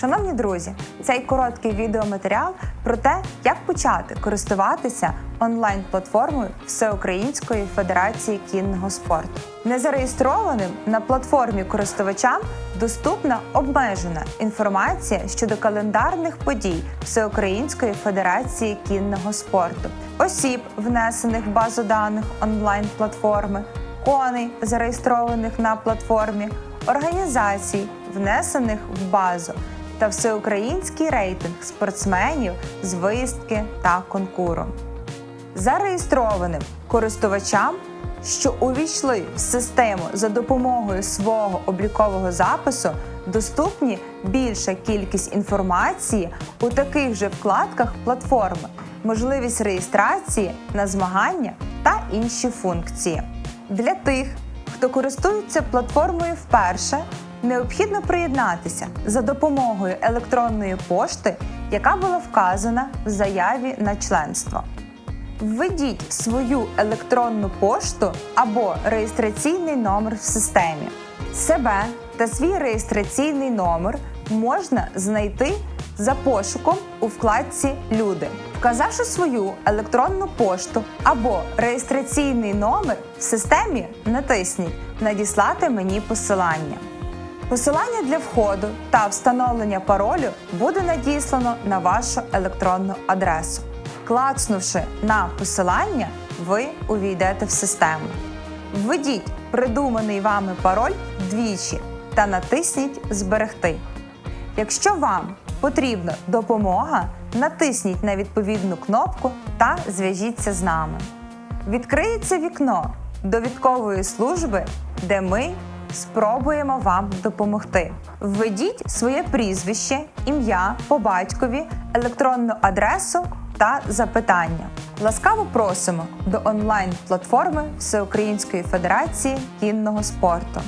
Шановні друзі, цей короткий відеоматеріал про те, як почати користуватися онлайн-платформою Всеукраїнської Федерації кінного спорту. Незареєстрованим на платформі користувачам доступна обмежена інформація щодо календарних подій Всеукраїнської Федерації кінного спорту, осіб, внесених в базу даних онлайн-платформи, коней, зареєстрованих на платформі, організацій, внесених в базу, та всеукраїнський рейтинг спортсменів з виїздки та конкуру. Зареєстрованим користувачам, що увійшли в систему за допомогою свого облікового запису, доступні більша кількість інформації у таких же вкладках платформи, можливість реєстрації на змагання та інші функції. Для тих, хто користується платформою вперше, необхідно приєднатися за допомогою електронної пошти, яка була вказана в заяві на членство. Введіть свою електронну пошту або реєстраційний номер в системі. Себе та свій реєстраційний номер можна знайти за пошуком у вкладці Люди. Вказавши свою електронну пошту або реєстраційний номер в системі, натисніть Надіслати мені посилання. Посилання для входу та встановлення паролю буде надіслано на вашу електронну адресу. Клацнувши на посилання, ви увійдете в систему. Введіть придуманий вами пароль двічі та натисніть Зберегти. Якщо вам потрібна допомога, натисніть на відповідну кнопку та зв'яжіться з нами. Відкриється вікно довідкової служби, де ми спробуємо вам допомогти. Введіть своє прізвище, ім'я по батькові, електронну адресу та запитання. Ласкаво просимо до онлайн-платформи Всеукраїнської Федерації кінного спорту.